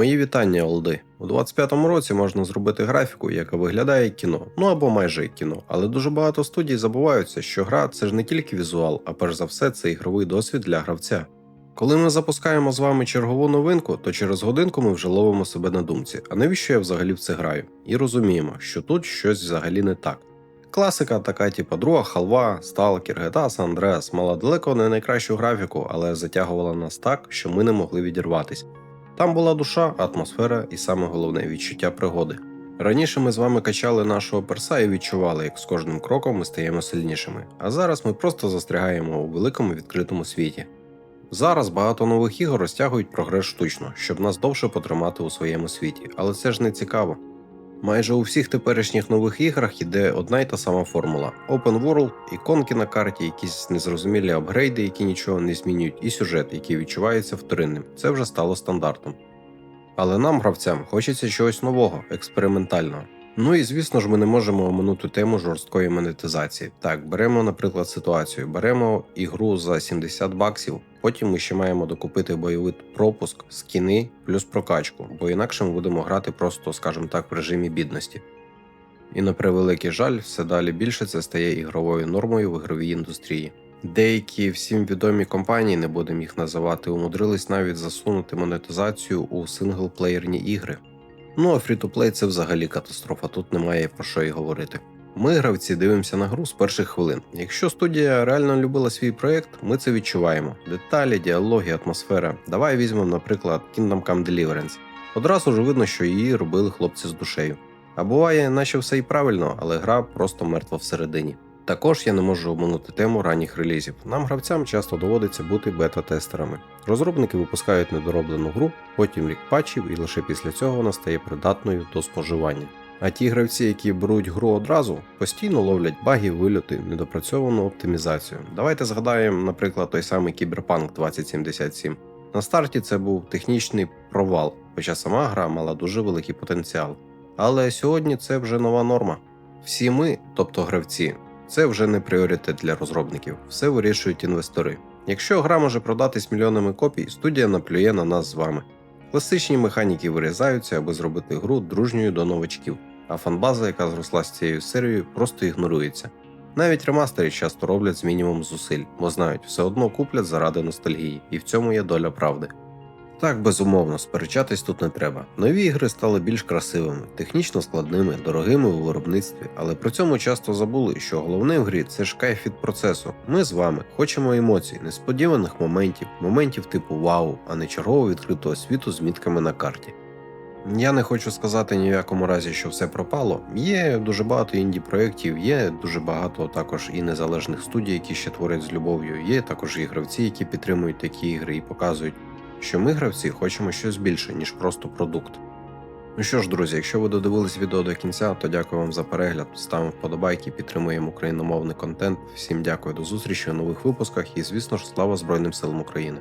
Мої вітання, Олди. У 25-му році можна зробити графіку, яка виглядає як кіно, ну або майже як кіно. Але дуже багато студій забуваються, що гра це ж не тільки візуал, а перш за все це ігровий досвід для гравця. Коли ми запускаємо з вами чергову новинку, то через годинку ми вже ловимо себе на думці, а навіщо я взагалі в це граю? І розуміємо, що тут щось взагалі не так. Класика така, типу друга халва, Сталкер, San Andreas мала далеко не найкращу графіку, але затягувала нас так, що ми не могли відірватись. Там була душа, атмосфера і саме головне відчуття пригоди. Раніше ми з вами качали нашого перса і відчували, як з кожним кроком ми стаємо сильнішими, а зараз ми просто застрягаємо у великому відкритому світі. Зараз багато нових ігор розтягують прогрес штучно, щоб нас довше потримати у своєму світі, але це ж не цікаво. Майже у всіх теперішніх нових іграх іде одна й та сама формула: Open World, іконки на карті, якісь незрозумілі апгрейди, які нічого не змінюють, і сюжет, який відчувається вторинним. Це вже стало стандартом. Але нам, гравцям, хочеться чогось нового, експериментального. Ну і звісно ж, ми не можемо оминути тему жорсткої монетизації. Так, беремо, наприклад, ситуацію: беремо ігру за 70 баксів, потім ми ще маємо докупити бойовий пропуск, скіни плюс прокачку, бо інакше ми будемо грати просто, скажімо так, в режимі бідності. І на превеликий жаль, все далі більше це стає ігровою нормою в ігровій індустрії. Деякі всім відомі компанії, не будемо їх називати, умудрились навіть засунути монетизацію у синглплеєрні ігри. Ну а фрі-то-плей це взагалі катастрофа, тут немає про що й говорити. Ми, гравці, дивимося на гру з перших хвилин. Якщо студія реально любила свій проєкт, ми це відчуваємо. Деталі, діалоги, атмосфера. Давай візьмемо, наприклад, Kingdom Come Deliverance. Одразу ж видно, що її робили хлопці з душею. А буває, наче все і правильно, але гра просто мертва всередині. Також я не можу обминути тему ранніх релізів. Нам, гравцям, часто доводиться бути бета-тестерами. Розробники випускають недороблену гру, потім рік патчів, і лише після цього вона стає придатною до споживання. А ті гравці, які беруть гру одразу, постійно ловлять баги, вильоти, недопрацьовану оптимізацію. Давайте згадаємо, наприклад, той самий Cyberpunk 2077. На старті це був технічний провал, хоча сама гра мала дуже великий потенціал. Але сьогодні це вже нова норма. Всі ми, тобто гравці, це вже не пріоритет для розробників, все вирішують інвестори. Якщо гра може продатись мільйонами копій, студія наплює на нас з вами. Класичні механіки вирізаються, аби зробити гру дружньою до новачків, а фанбаза, яка зросла з цією серією, просто ігнорується. Навіть ремастери часто роблять з мінімум зусиль, бо знають, все одно куплять заради ностальгії, і в цьому є доля правди. Так, безумовно, сперечатись тут не треба. Нові ігри стали більш красивими, технічно складними, дорогими у виробництві, але при цьому часто забули, що головне в грі це ж кайф від процесу. Ми з вами хочемо емоцій, несподіваних моментів, моментів типу вау, а не чергового відкритого світу з мітками на карті. Я не хочу сказати ні в якому разі, що все пропало. Є дуже багато інді проєктів, є дуже багато також і незалежних студій, які ще творять з любов'ю. Є також і гравці, які підтримують такі ігри і показують, що ми, гравці, хочемо щось більше, ніж просто продукт. Ну що ж, друзі, якщо ви додивились відео до кінця, то дякую вам за перегляд. Ставимо вподобайки, підтримуємо україномовний контент. Всім дякую до зустрічі у нових випусках і, звісно ж, слава Збройним силам України.